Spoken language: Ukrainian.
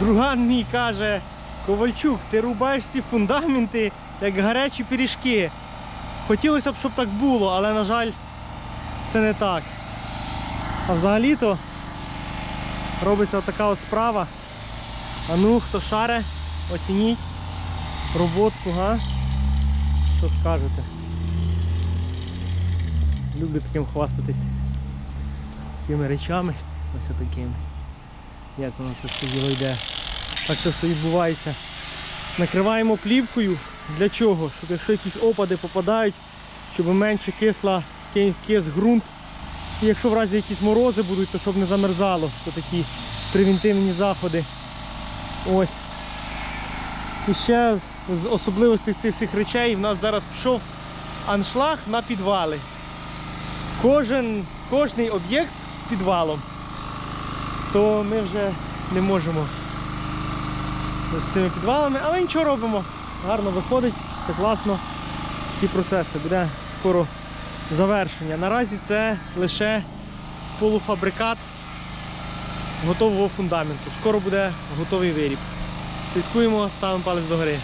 Друган мій каже, Ковальчук, ти рубаєш ці фундаменти як гарячі пиріжки. Хотілося б, щоб так було, але на жаль, це не так. А взагалі-то робиться така от справа. А ну, хто шаре, оцініть роботку, га? Що скажете? Люблю таким хвастатись такими речами, ось такими. Як воно це все діло йде. Так це все відбувається. Накриваємо плівкою. Для чого? Щоб якщо якісь опади попадають, щоб менше кисла, ки- кис ґрунт. І якщо в разі якісь морози будуть, то щоб не замерзало. То такі превентивні заходи. Ось. І ще з особливостей цих всіх речей в нас зараз пішов аншлаг на підвали. Кожен, кожний об'єкт з підвалом, то ми вже не можемо з цими підвалами, але нічого робимо. Гарно виходить, це класно. Ті процеси буде скоро завершення. Наразі це лише полуфабрикат готового фундаменту. Скоро буде готовий виріб. Слідкуємо, ставимо палець догори.